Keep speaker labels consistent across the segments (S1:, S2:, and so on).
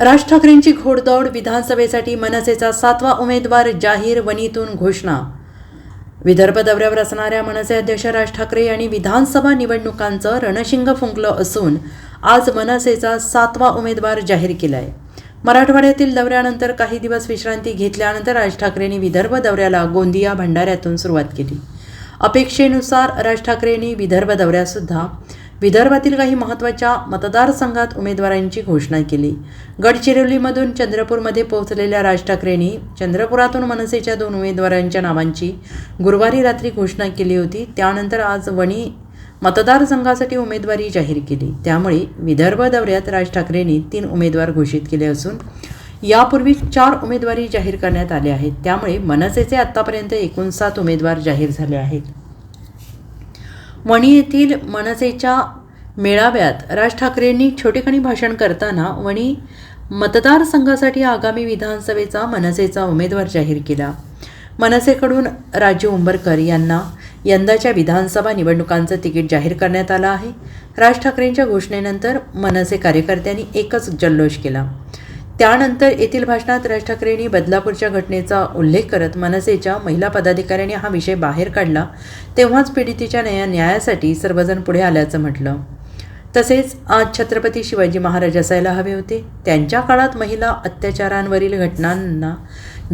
S1: राज ठाकरेंची घोडदौड विधानसभेसाठी मनसेचा सातवा उमेदवार जाहीर वनीतून घोषणा. विदर्भ दौऱ्यावर असणाऱ्या मनसे अध्यक्ष राज ठाकरे यांनी विधानसभा निवडणुकांचं रणशिंग फुंकलं असून आज मनसेचा सातवा उमेदवार जाहीर केलाय. मराठवाड्यातील दौऱ्यानंतर काही दिवस विश्रांती घेतल्यानंतर राज ठाकरेंनी विदर्भ दौऱ्याला गोंदिया भंडाऱ्यातून सुरुवात केली. अपेक्षेनुसार राज ठाकरेंनी विदर्भ दौऱ्यातसुद्धा विदर्भातील काही महत्त्वाच्या मतदारसंघात उमेदवारांची घोषणा केली. गडचिरोलीमधून चंद्रपूरमध्ये पोहोचलेल्या राज ठाकरेंनी चंद्रपुरातून मनसेच्या दोन उमेदवारांच्या नावांची गुरुवारी रात्री घोषणा केली होती. त्यानंतर आज वणी मतदारसंघासाठी उमेदवारी जाहीर केली. त्यामुळे विदर्भ दौऱ्यात राज ठाकरेंनी तीन उमेदवार घोषित केले असून यापूर्वी चार उमेदवारी जाहीर करण्यात आले आहेत. त्यामुळे मनसेचे आत्तापर्यंत एकूण सात उमेदवार जाहीर झाले आहेत. वणी येथील मनसेच्या मेळाव्यात राज ठाकरेंनी छोटेखानी भाषण करताना वणी मतदारसंघासाठी आगामी विधानसभेचा मनसेचा उमेदवार जाहीर केला. मनसेकडून राजू उंबरकर यांना यंदाच्या विधानसभा निवडणुकांचं तिकीट जाहीर करण्यात आलं आहे. राज ठाकरेंच्या घोषणेनंतर मनसे कार्यकर्त्यांनी एकच जल्लोष केला. त्यानंतर येथील भाषणात राज ठाकरेंनी बदलापूरच्या घटनेचा उल्लेख करत मनसेच्या महिला पदाधिकाऱ्यांनी हा विषय बाहेर काढला. तेव्हाच पीडितीच्या न्याया न्यायासाठी सर्वजण पुढे आल्याचं म्हटलं. तसेच आज छत्रपती शिवाजी महाराज असायला हवे होते. त्यांच्या काळात महिला अत्याचारांवरील घटनांना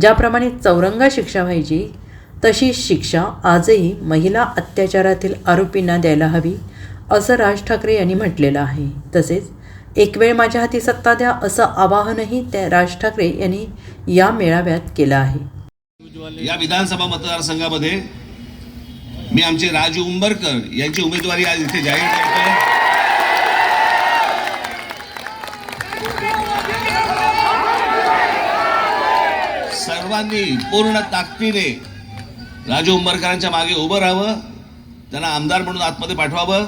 S1: ज्याप्रमाणे चौरंगा शिक्षा व्हायची तशी शिक्षा आजही महिला अत्याचारातील आरोपींना द्यायला हवी असं राज ठाकरे यांनी म्हटलेलं आहे. तसेच एक वेळ माझ्या हाती सत्ता द्या असं आवाहनही त्या राज ठाकरे यांनी या मेळाव्यात केलं आहे.
S2: या विधानसभा मतदारसंघामध्ये मी आमचे राजू उंबरकर यांची उमेदवारी आज इथे जाहीर करतो सर्वांनी पूर्ण ताकदीने राजू उंबरकरांच्या मागे उभं राहावं त्यांना आमदार म्हणून आतमध्ये पाठवावं.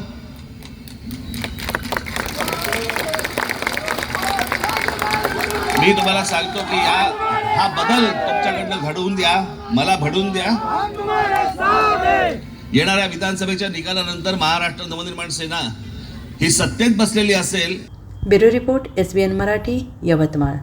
S2: मी तुम्हाला सांगतो की या हा बदल तुमच्याकडनं घडवून द्या मला घडवून द्या. येणाऱ्या विधानसभेच्या निकालानंतर महाराष्ट्र नवनिर्माण सेना ही सत्तेत बसलेली असेल.
S1: Bureau report S B N Marathi Yavatmal.